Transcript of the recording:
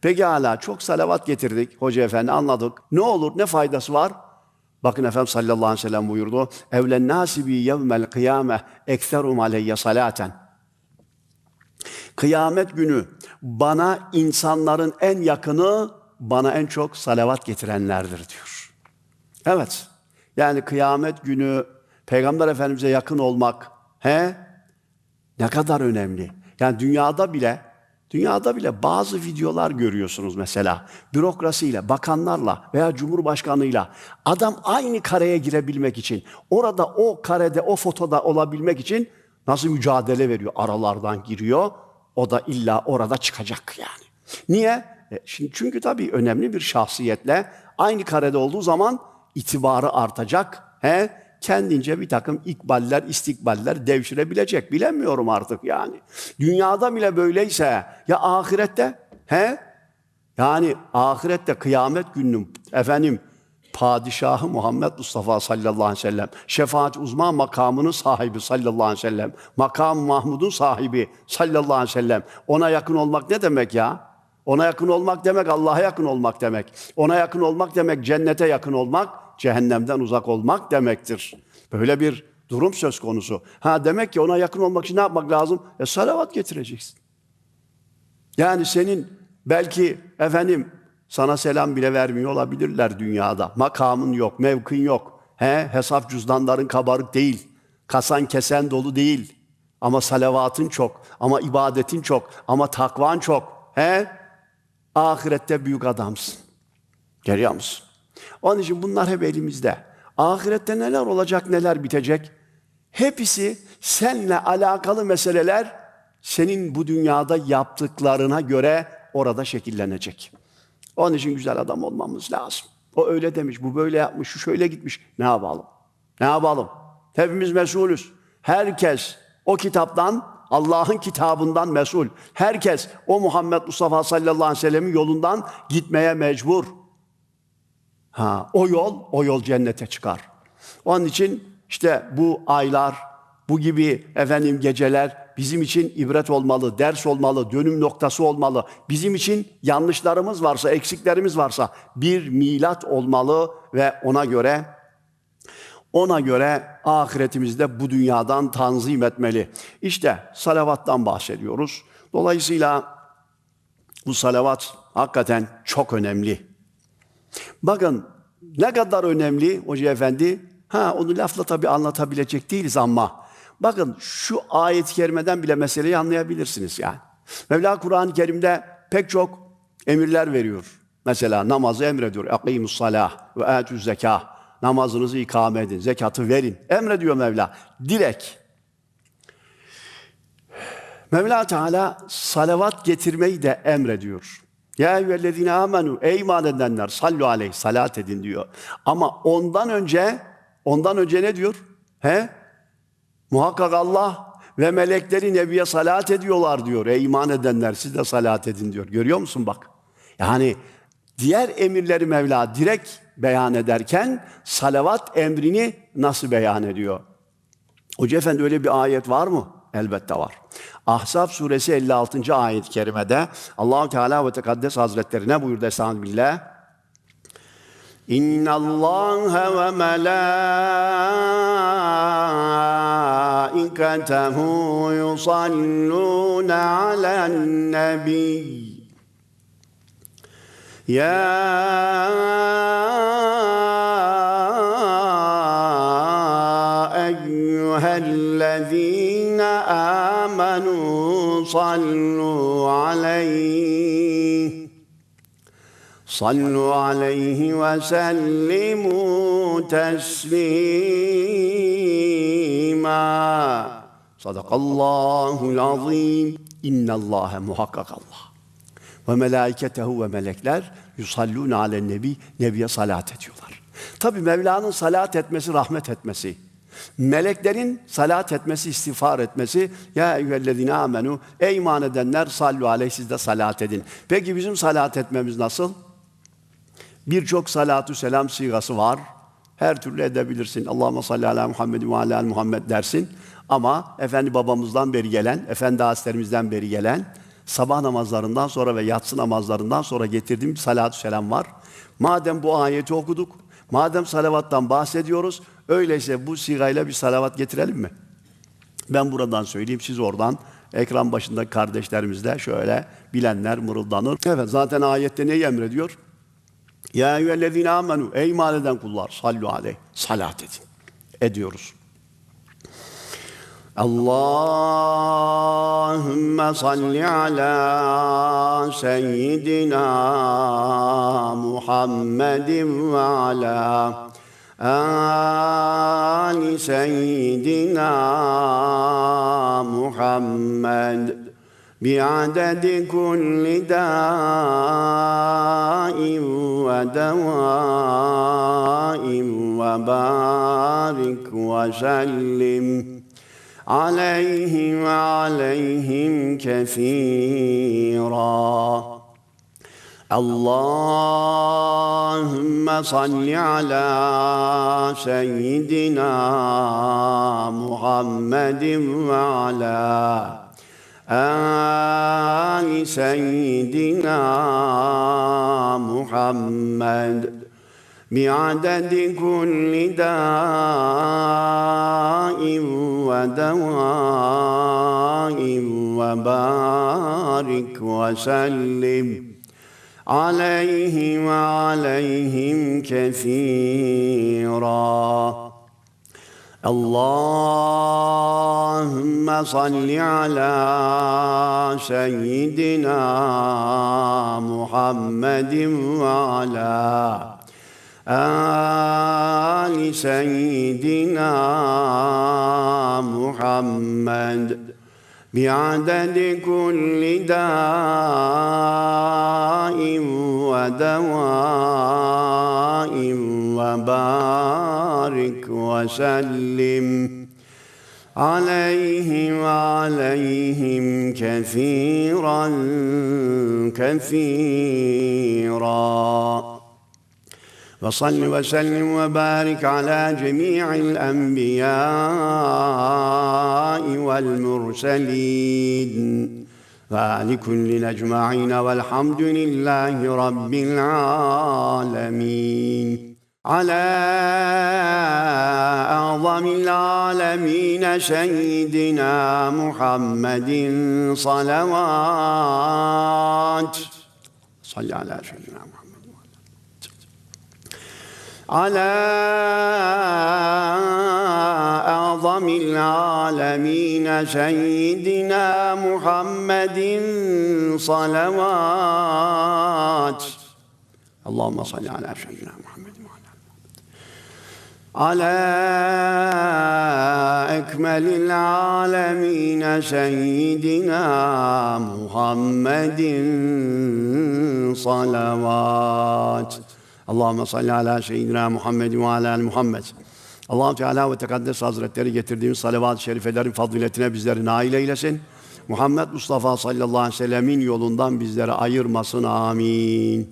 Peki hala çok salavat getirdik Hoca Efendi anladık. Ne olur ne faydası var? Bakın Efendimiz sallallahu aleyhi ve sellem buyurdu. Evlen nasibi yevmel kıyame ekserum aleyye salaten. Kıyamet günü bana insanların en yakını bana en çok salavat getirenlerdir diyor. Evet. Yani kıyamet günü Peygamber Efendimiz'e yakın olmak he ne kadar önemli. Yani dünyada bile dünyada bile bazı videolar görüyorsunuz mesela. Bürokrasiyle, bakanlarla veya cumhurbaşkanıyla adam aynı kareye girebilmek için, orada o karede, o fotoda olabilmek için nasıl mücadele veriyor? Aralardan giriyor. O da illa orada çıkacak yani. Niye? E, şimdi çünkü tabii önemli bir şahsiyetle aynı karede olduğu zaman itibarı artacak. He? Kendince bir takım ikballer, istikballer devşirebilecek. Bilemiyorum artık yani. Dünyada bile böyleyse ya ahirette? He? Yani ahirette kıyamet gününün efendim padişahı Muhammed Mustafa sallallahu aleyhi ve sellem, şefaat uzman makamının sahibi sallallahu aleyhi ve sellem, makam Mahmud'un sahibi sallallahu aleyhi ve sellem. Ona yakın olmak ne demek ya? Ona yakın olmak demek Allah'a yakın olmak demek. Ona yakın olmak demek cennete yakın olmak, cehennemden uzak olmak demektir. Böyle bir durum söz konusu. Ha demek ki ona yakın olmak için ne yapmak lazım? E salavat getireceksin. Yani senin belki efendim sana selam bile vermiyor olabilirler dünyada. Makamın yok, mevkin yok. He, hesap cüzdanların kabarık değil. Kasan kesen dolu değil. Ama salavatın çok, ama ibadetin çok, ama takvan çok. He? Ahirette büyük adamsın. Görüyor musun? Onun için bunlar hep elimizde. Ahirette neler olacak, neler bitecek? Hepsi seninle alakalı meseleler senin bu dünyada yaptıklarına göre orada şekillenecek. Onun için güzel adam olmamız lazım. O öyle demiş, bu böyle yapmış, şu şöyle gitmiş. Ne yapalım? Ne yapalım? Hepimiz mesulüz. Herkes o kitaptan, Allah'ın kitabından mesul. Herkes o Muhammed Mustafa sallallahu aleyhi ve sellemin yolundan gitmeye mecbur. Ha, o yol, o yol cennete çıkar. Onun için işte bu aylar, bu gibi efendim geceler bizim için ibret olmalı, ders olmalı, dönüm noktası olmalı. Bizim için yanlışlarımız varsa, eksiklerimiz varsa bir milat olmalı ve ona göre ona göre ahiretimizde bu dünyadan tanzim etmeli. İşte salavattan bahsediyoruz. Dolayısıyla bu salavat hakikaten çok önemli. Bakın ne kadar önemli Hoca Efendi. Ha onu lafla tabii anlatabilecek değiliz ama bakın şu ayet-i kerimeden bile meseleyi anlayabilirsiniz yani. Mevla Kur'an-ı Kerim'de pek çok emirler veriyor. Mesela namazı emrediyor. Akimus salah ve atuz zekah. Namazınızı ikame edin, zekatı verin. Emrediyor Mevla. Dilek. Mevla Teala salavat getirmeyi de emrediyor. Ya eyyühellezine amenu ey iman edenler sallu aleyh salat edin diyor. Ama ondan önce ondan önce ne diyor? He? Muhakkak Allah ve melekleri nebiye salat ediyorlar diyor. Ey iman edenler siz de salat edin diyor. Görüyor musun bak? Yani diğer emirleri Mevla direkt beyan ederken salavat emrini nasıl beyan ediyor? Hoca Efendi öyle bir ayet var mı? Elbette var. Ahzab suresi 56. ayet-i kerimede Allahu Teala ve Tekaddes Hazretleri ne buyurdu Estağfirullah? İnna Allah ve melaiketehu yusallun alen nebiy. يا صلوا عليه صلوا عليه وسلموا تسليما صدق الله العظيم إن الله محقق الله ve melaiketehu ve melekler yusallûne alen nebi, nebiye salat ediyorlar. Tabi Mevla'nın salat etmesi, rahmet etmesi. Meleklerin salat etmesi, istiğfar etmesi. Ya eyyühellezine amenu, ey iman edenler sallu aleyh siz de salat edin. Peki bizim salat etmemiz nasıl? Birçok salatü selam sigası var. Her türlü edebilirsin. Allahümme salli ala Muhammed ve ala Muhammed dersin. Ama efendi babamızdan beri gelen, efendi haslerimizden beri gelen sabah namazlarından sonra ve yatsı namazlarından sonra getirdiğim salatü selam var. Madem bu ayeti okuduk, madem salavattan bahsediyoruz, öyleyse bu sigayla bir salavat getirelim mi? Ben buradan söyleyeyim, siz oradan ekran başında kardeşlerimiz de şöyle bilenler mırıldanır. Evet zaten ayette neyi emrediyor? Ya eyyühellezine amenu ey iman eden kullar sallu aleyh salat edin. Ediyoruz. Allahümme salli ala seyyidina Muhammedin ve ala ali seyyidina Muhammed بعدد كل داء ودواء وبارك وسلم عليه وعليهم كثيرا. اللهم صل على سيدنا محمد وعلى آل سيدنا محمد بعدد كل داء ودواء وبارك وسلم. عليه وعليهم كثيرا. اللهم صل على سيدنا محمد وعلى آل سيدنا محمد. بعدد كل داء ودواء وبارك وسلم عليه وعليهم كثيرا كثيرا. وصل وسلم وبارك على جميع الأنبياء والمرسلين. وعلى كل اجمعين والحمد لله رب العالمين. على أعظم العالمين سيدنا محمد صلوات. صل على سيدنا محمد. على أعظم العالمين سيدنا محمد صلوات اللهم صل على سيدنا محمد وعلى على أكمل العالمين سيدنا محمد صلوات Allahümme salli ala seyyidina Muhammed ve ala ali Muhammed. Allah Teala ve Tekaddes Hazretleri getirdiğimiz salavat-ı şerifelerin faziletine bizleri nail eylesin. Muhammed Mustafa sallallahu aleyhi ve sellemin yolundan bizleri ayırmasın. Amin.